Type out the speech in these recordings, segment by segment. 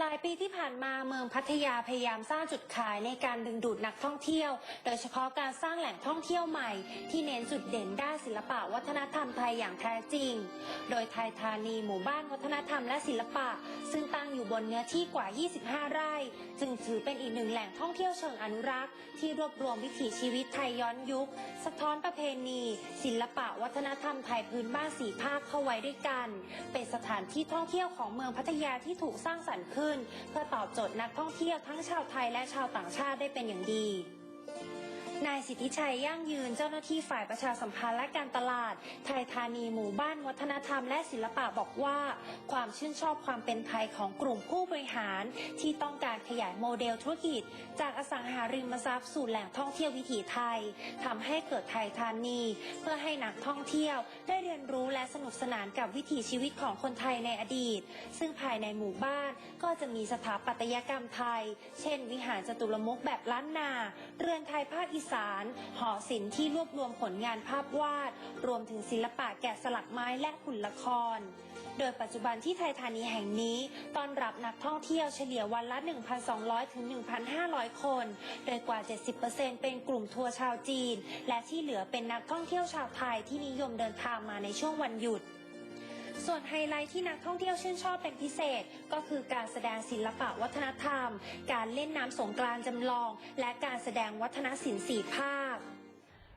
หลายปีที่ผ่านมาเมืองพัทยาพยายามสร้างจุดขายในการดึงดูดนักท่องเที่ยว โดยเฉพาะการสร้างแหล่งท่องเที่ยวใหม่ ที่เน้นจุดเด่นด้านศิลปะวัฒนธรรมไทยอย่างแท้จริง โดยไทยธานีหมู่บ้านวัฒนธรรมและศิลปะ ซึ่งตั้งอยู่บนเนื้อที่กว่า 25 ไร่ จึงถือเป็นอีกหนึ่งแหล่งท่องเที่ยวเชิงอนุรักษ์ ที่รวบรวมวิถีชีวิตไทยย้อนยุค สะท้อนประเพณี ศิลปะวัฒนธรรมไทยพื้นบ้านสีภาคเข้าไว้ด้วยกัน เป็นสถานที่ท่องเที่ยวของเมืองพัทยาที่ถูกสร้างสรรค์ขึ้นเพื่อตอบโจทย์นักท่องเที่ยวทั้งชาวไทยและชาวต่างชาติได้เป็นอย่างดี นายสิทธิชัยยั่งยืนเจ้าหน้าที่ฝ่ายประชาสัมพันธ์และการตลาด ไทยธานีหมู่บ้านวัฒนธรรมและศิลปะบอกว่า ความชื่นชอบความเป็นไทยของกลุ่มผู้บริหาร ที่ต้องการขยายโมเดลธุรกิจ จากอสังหาริมทรัพย์สู่แหล่งท่องเที่ยววิถีไทยทำให้เกิดไทยธานี เพื่อให้นักท่องเที่ยว ได้เรียนรู้และสนุกสนานกับวิถีชีวิตของคนไทยในอดีต ซึ่งภายในหมู่บ้านก็จะมีสถาปัตยกรรมไทย เช่น วิหารจตุรมุขแบบล้านนา เรือนไทยภาคอีสานหอศิลป์ที่รวบรวมผลงานภาพวาด รวมถึงศิลปะแกะสลักไม้และหุ่นละคร โดยปัจจุบันที่ไทยธานีแห่งนี้ต้อนรับนักท่องเที่ยวเฉลี่ยวันละ 1,200 ถึง 1,500 คน โดยกว่า 70%เป็นกลุ่มทัวร์ชาวจีน และที่เหลือเป็นนักท่องเที่ยวชาวไทยที่นิยมเดินทางมาในช่วงวันหยุด ส่วนไฮไลท์ที่นักท่องเที่ยวชื่นชอบเป็นพิเศษ ก็คือการแสดงศิลปะวัฒนธรรม การเล่นน้ำสงกรานต์จำลอง และการแสดงวัฒนศิลป์สีภาค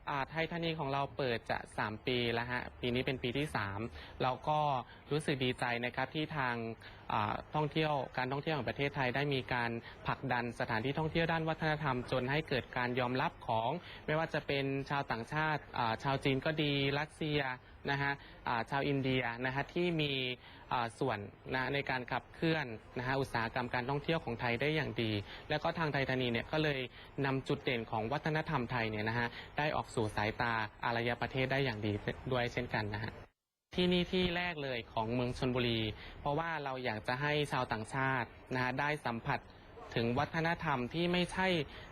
อาไทยธานีของเราเปิดจะ 3 ปีแล้วฮะ ปีนี้เป็นปีที่3เราก็รู้สึกดีใจนะครับที่ทาง ท่องเที่ยวการท่องเที่ยวของประเทศไทยได้มีการผลักดันสถานที่ท่องเที่ยวด้านวัฒนธรรม จนให้เกิดการยอมรับของ ไม่ว่าจะเป็นชาวต่างชาติชาวจีนก็ดีรัสเซียนะฮะชาวอินเดียนะฮะที่มีส่วนนะในการขับเคลื่อนนะฮะอุตสาหกรรมการท่องเที่ยวของไทยได้อย่างดี แล้วก็ทางไทยธานีเนี่ยก็เลยนำจุดเด่นของวัฒนธรรมไทยเนี่ยนะฮะได้ออกสู่สายตาอารยประเทศได้อย่างดีด้วยเช่นกันนะฮะ ที่นี่ที่แรกเลยของเมืองชนบุรี เพราะว่าเราอยากจะให้ชาวต่างชาตินะฮะได้สัมผัสถึงวัฒนธรรมที่ไม่ใช่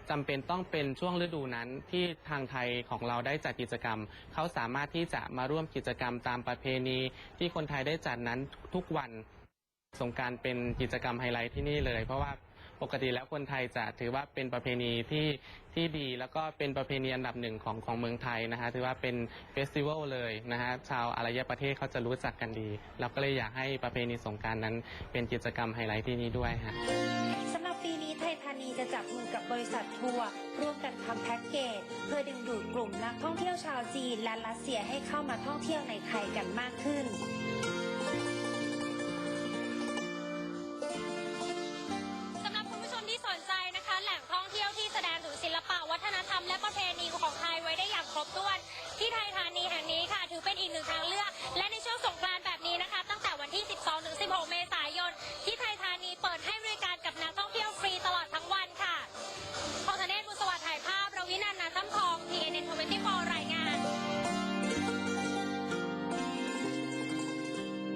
จำเป็นต้องเป็นช่วงฤดูนั้นที่ทางไทยของเราได้จัดกิจกรรม เขาสามารถที่จะมาร่วมกิจกรรมตามประเพณี ที่คนไทยได้จัดนั้นทุกวันสงการเป็นกิจกรรมไฮไลท์ที่นี่เลย เพราะว่า ปกติแล้วคนไทยจะถือว่าเป็นประเพณีที่ที่ดี แล้วก็เป็นประเพณีอันดับหนึ่งของของเมืองไทยนะฮะถือว่าเป็นเฟสติวัลเลยนะฮะชาวอารยประเทศเขาจะรู้จักกันดี เราก็เลยอยากให้ประเพณีสงการนั้น เป็นกิจกรรมไฮไลท์ที่นี่ด้วยฮะสำหรับปีนี้ไทยธานีจะจับมือกับบริษัททัวร์ร่วมกันทำแพ็กเกจเพื่อดึงดูดกลุ่มนักท่องเที่ยวชาวจีนและรัสเซียให้เข้ามาท่องเที่ยวในไทยกันมากขึ้นือเป็นอีกหนึ่งทางเลือก และในช่วงสงกรานต์แบบนี้นะคะ ตั้งแต่วันที่ 12 ถึง 16 เม